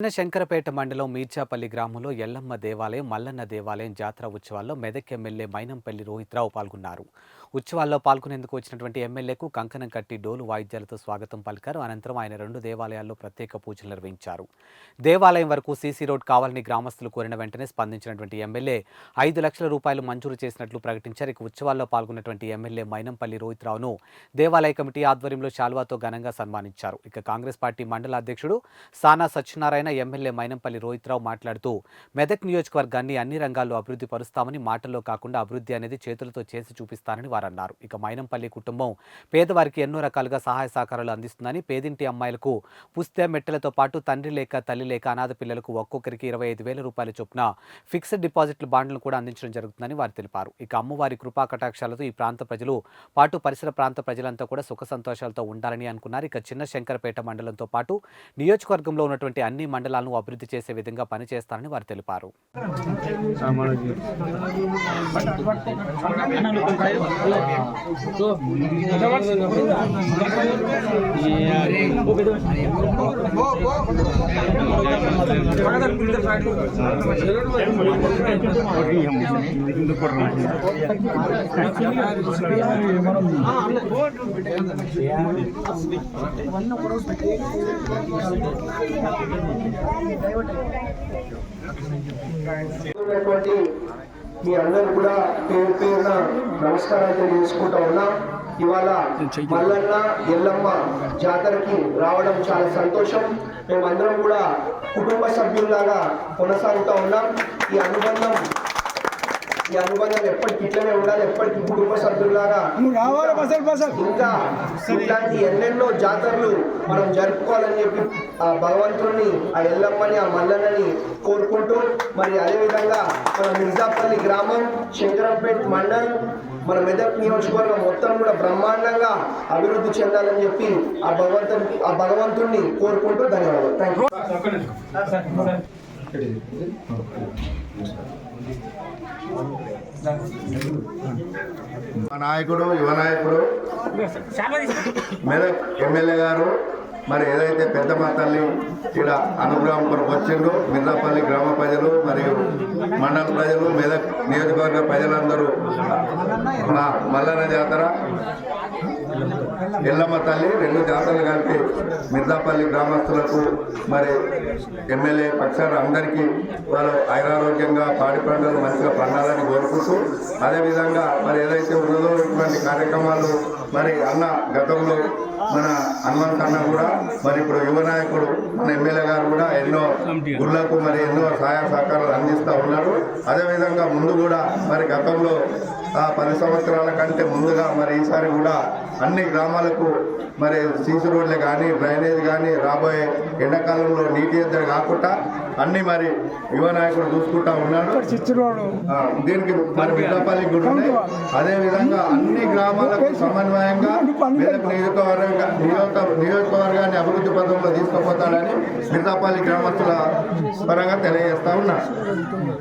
శంకరపేట మండలం మీర్చాపల్లి గ్రామంలో ఎల్లమ్మ దేవాలయం మల్లన్న దేవాలయం జాతర ఉత్సవాల్లో మెదక్ ఎమ్మెల్యే మైనంపల్లి రోహిత్రావు పాల్గొన్నారు. ఉత్సవాల్లో పాల్గొనేందుకు వచ్చినటువంటి ఎమ్మెల్యేకు కంకణం కట్టి డోలు వాయిద్యాలతో స్వాగతం పలికారు. అనంతరం ఆయన రెండు దేవాలయాల్లో ప్రత్యేక పూజలు నిర్వహించారు. దేవాలయం వరకు సీసీ రోడ్ కావాలని గ్రామస్తులు కోరిన వెంటనే స్పందించినటువంటి ఎమ్మెల్యే ఐదు లక్షల రూపాయలు మంజూరు చేసినట్లు ప్రకటించారు. ఇక ఉత్సవాల్లో పాల్గొన్నటువంటి ఎమ్మెల్యే మైనంపల్లి రోహిత్రావును దేవాలయ కమిటీ ఆధ్వర్యంలో శాల్వాతో ఘనంగా సన్మానించారు. ఇక కాంగ్రెస్ పార్టీ మండల అధ్యక్షుడు సానా సత్యనారాయణ ఎమ్మెల్యే మైనంపల్లి రోహిత్రావు మాట్లాడుతూ మెదక్ నియోజకవర్గాన్ని అన్ని రంగాల్లో అభివృద్ధి పరుస్తామని మాటల్లో కాకుండా అభివృద్ధి అనేది చేతులతో చేసి చూపిస్తానని వారు అన్నారు ఇక మైనంపల్లి కుటుంబం పేదవారికి ఎన్నో రకాలుగా సహాయ సహకారాలు అందిస్తుందని పేదింటి అమ్మాయిలకు పుస్తే మెట్టెలతో పాటు తండ్రి లేక తల్లి లేక అనాథ పిల్లలకు ఒక్కొక్కరికి ఇరవై ఐదు వేల రూపాయల చొప్పున ఫిక్స్డ్ డిపాజిట్లు బాండ్లను కూడా అందించడం జరుగుతుందని వారు తెలిపారు. ఇక అమ్మవారి కృపా కటాక్షాలతో ఈ ప్రాంత ప్రజలు పాటు పరిసర ప్రాంత ప్రజలంతా కూడా సుఖ సంతోషాలతో ఉండాలని అనుకున్నారు. ఇక చిన్న శంకరపేట మండలంతో పాటు నియోజకవర్గంలో ఉన్నటువంటి అన్ని మండలాలను అభివృద్ధి చేసే విధంగా పనిచేస్తారని వారు తెలిపారు ఉన్నటువంటి మీ అందరు కూడా పేరు పేరున నమస్కారాలు తెలియజేసుకుంటా ఉన్నాం. ఇవాళ మల్లన్న ఎల్లమ్మ జాతరకి రావడం చాలా సంతోషం. మేమందరం కూడా కుటుంబ సభ్యుల్లాగా కొనసాగుతూ ఉన్నాం. ఈ అనుబంధం ఈ అనుబంధం ఎప్పటికి ఇట్లనే ఉండాలి ఎప్పటికీ కుటుంబ బసలు ఇంకా ఇట్లాంటి ఎన్నెన్నో జాతరలు మనం జరుపుకోవాలని చెప్పి ఆ భగవంతుడిని ఆ ఎల్లమ్మని ఆ మల్లన్నని కోరుకుంటూ మరి అదేవిధంగా మన మిర్జాపల్లి గ్రామం శంకరంపేట్ మండల్ మన మెదక్ నియోజకవర్గం మొత్తం కూడా బ్రహ్మాండంగా అభివృద్ధి చెందాలని చెప్పి ఆ భగవంతుని ఆ భగవంతుడిని కోరుకుంటూ ధన్యవాదాలు. థ్యాంక్ యూ మా నాయకుడు యువ నాయకుడు మెదక్ ఎమ్మెల్యే గారు మరి ఏదైతే పెద్దమ్మ తల్లి ఇక్కడ అనుగ్రహం కొరకు వచ్చిండ్రు మిర్లాపల్లి గ్రామ ప్రజలు మరియు మండల ప్రజలు మెదక్ నియోజకవర్గ ప్రజలందరూ మా మల్లన్న జాతర ఎల్లమ్మ తల్లి రెండు జాతరలు కలిపి మిర్దాపల్లి గ్రామస్తులకు మరి ఎమ్మెల్యే పక్షాన అందరికీ వాళ్ళు ఐరారోగ్యంగా పాడి పంటలు మంచిగా పండాలని కోరుకుంటూ అదేవిధంగా మరి ఏదైతే ఉన్నదో ఇటువంటి కార్యక్రమాలు మరి అన్న గతంలో మన హనుమంత్ అన్న కూడా మరి ఇప్పుడు యువ నాయకుడు మన ఎమ్మెల్యే గారు కూడా ఎన్నో గుళ్ళకు మరి ఎన్నో సహాయ సహకారాలు అందిస్తూ ఉన్నారు. అదేవిధంగా ముందు కూడా మరి గతంలో పది సంవత్సరాల కంటే ముందుగా మరి ఈసారి కూడా అన్ని గ్రామాలకు మరి సీసీ రోడ్లే కానీ డ్రైనేజ్ కానీ రాబోయే ఎండాకాలంలో నీటి ఎద్దడి కాకుండా అన్ని మరి యువ నాయకుడు చూసుకుంటా ఉన్నాడు. ఆ, దీనికి మరి కూడా ఉన్నాయి అదే విధంగా అన్ని గ్రామాలకు సమన్వయంగా నియోజకవర్గ నియోజక నియోజకవర్గాన్ని అభివృద్ధి పథంలో తీసుకుపోతాడని మిద్దపల్లి గ్రామస్తుల పరంగా తెలియజేస్తా ఉన్నారు